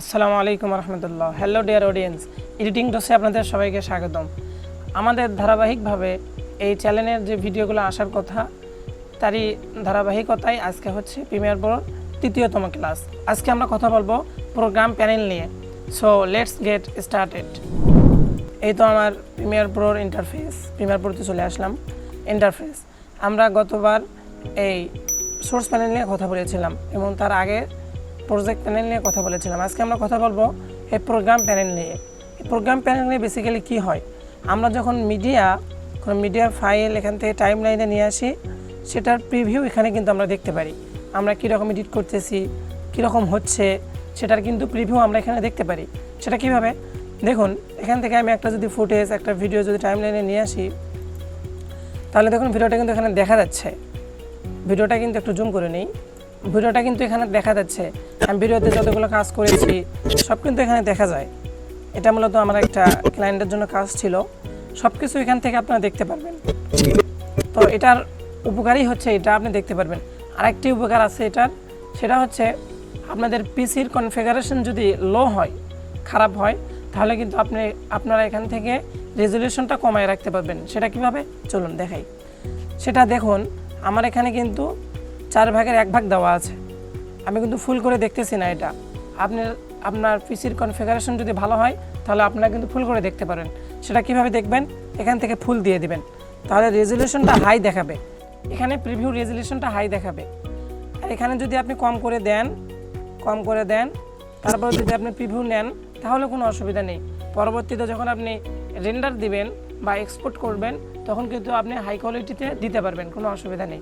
আসসালামু আলাইকুম রহমতুল্লাহ। হ্যালো ডিয়ার অডিয়েন্স এডিটিং ডোসে আপনাদের সবাইকে স্বাগতম। আমাদের ধারাবাহিকভাবে এই চ্যানেলের যে ভিডিওগুলো আসার কথা, তারই ধারাবাহিকতায় আজকে হচ্ছে প্রিমিয়ার প্রোর তৃতীয়তম ক্লাস আজকে আমরা কথা বলব প্রোগ্রাম প্যানেল নিয়ে। সো লেটস গেট স্টার্টেড এই তো আমার প্রিমিয়ার প্রোর ইন্টারফেস প্রিমিয়ার প্রোতে চলে আসলাম। ইন্টারফেস আমরা গতবার এই সোর্স প্যানেল নিয়ে কথা বলেছিলাম এবং তার আগে প্রজেক্ট প্যানেল নিয়ে কথা বলেছিলাম। আজকে আমরা কথা বলব এই প্রোগ্রাম প্যানেল নিয়ে। এই প্রোগ্রাম প্যানেল নিয়ে বেসিক্যালি কী হয়? আমরা যখন মিডিয়া কোনো মিডিয়ার ফাইল এখান থেকে টাইম লাইনে নিয়ে আসি, সেটার প্রিভিউ এখানে কিন্তু আমরা দেখতে পারি। আমরা কীরকম এডিট করতেছি, কীরকম হচ্ছে, সেটার কিন্তু প্রিভিউ আমরা এখানে দেখতে পারি। সেটা কীভাবে? দেখুন, এখান থেকে আমি একটা যদি ফুটেজ একটা ভিডিও যদি টাইম লাইনে নিয়ে আসি, তাহলে দেখুন ভিডিওটা কিন্তু এখানে দেখা যাচ্ছে। ভিডিওটা কিন্তু একটু জুম করে নেই। ভিডিওটা কিন্তু এখানে দেখা যাচ্ছে। আমি ভিডিওতে যতগুলো কাজ করেছি, সব কিন্তু এখানে দেখা যায়। এটা মূলত আমার একটা ক্লায়েন্টের জন্য কাজ ছিল। সব কিছু এখান থেকে আপনারা দেখতে পারবেন। তো এটার উপকারই হচ্ছে এটা আপনি দেখতে পারবেন। আরেকটি উপকার আছে এটার, সেটা হচ্ছে আপনাদের পিসির কনফিগারেশন যদি লো হয়, খারাপ হয়, তাহলে কিন্তু আপনি, আপনারা এখান থেকে রেজলিউশনটা কমায় রাখতে পারবেন। সেটা কীভাবে? চলুন দেখাই। সেটা দেখুন, আমার এখানে কিন্তু চার ভাগের এক ভাগ দেওয়া আছে। আমি কিন্তু ফুল করে দেখতেছি না এটা। আপনার আপনার পিসির কনফিগারেশন যদি ভালো হয়, তাহলে আপনারা কিন্তু ফুল করে দেখতে পারেন। সেটা কীভাবে দেখবেন? এখান থেকে ফুল দিয়ে দিবেন। তাহলে রেজলিউশনটা হাই দেখাবে। এখানে প্রিভিউ রেজলিউশনটা হাই দেখাবে। আর এখানে যদি আপনি কম করে দেন, কম করে দেন, তারপর যদি আপনি প্রিভিউ নেন, তাহলে কোনো অসুবিধা নেই। পরবর্তীতে যখন আপনি রেন্ডার দিবেন বা এক্সপোর্ট করবেন, তখন কিন্তু আপনি হাই কোয়ালিটিতে দিতে পারবেন, কোনো অসুবিধা নেই।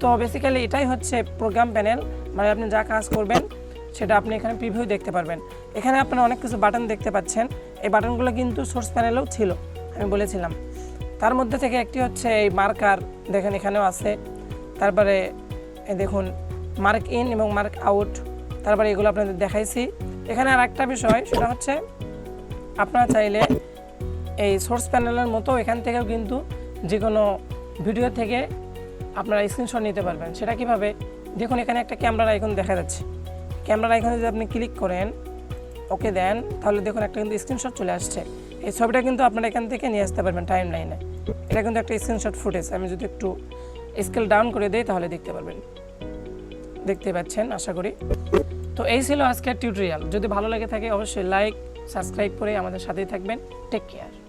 তো বেসিক্যালি এটাই হচ্ছে প্রোগ্রাম প্যানেল মানে আপনি যা কাজ করবেন, সেটা আপনি এখানে প্রিভিউ দেখতে পারবেন। এখানে আপনারা অনেক কিছু বাটন দেখতে পাচ্ছেন। এই বাটনগুলো কিন্তু সোর্স প্যানেলেও ছিল, আমি বলেছিলাম। তার মধ্যে থেকে একটি হচ্ছে এই মার্কার দেখেন এখানেও আছে। তারপরে দেখুন মার্ক ইন এবং মার্ক আউট তারপরে এগুলো আপনাদের দেখাইছি। এখানে আর একটা বিষয়, সেটা হচ্ছে আপনারা চাইলে এই সোর্স প্যানেলের মতো এখান থেকেও কিন্তু যে কোনো ভিডিও থেকে আপনারা স্ক্রিনশট নিতে পারবেন। সেটা কীভাবে? দেখুন, এখানে একটা ক্যামেরার আইকন দেখা যাচ্ছে। ক্যামেরার আইকনে যদি আপনি ক্লিক করেন ওকে দেন তাহলে দেখুন একটা কিন্তু স্ক্রিনশট চলে আসছে। এই ছবিটা কিন্তু আপনারা এখান থেকে নিয়ে আসতে পারবেন টাইম লাইনে এটা কিন্তু একটা স্ক্রিনশট ফুটেজ আমি যদি একটু স্কেল ডাউন করে দিই, তাহলে দেখতে পারবেন। দেখতে পাচ্ছেন, আশা করি। তো এই ছিল আজকের টিউটোরিয়াল যদি ভালো লেগে থাকে, অবশ্যই লাইক সাবস্ক্রাইব করে আমাদের সাথেই থাকবেন। Take care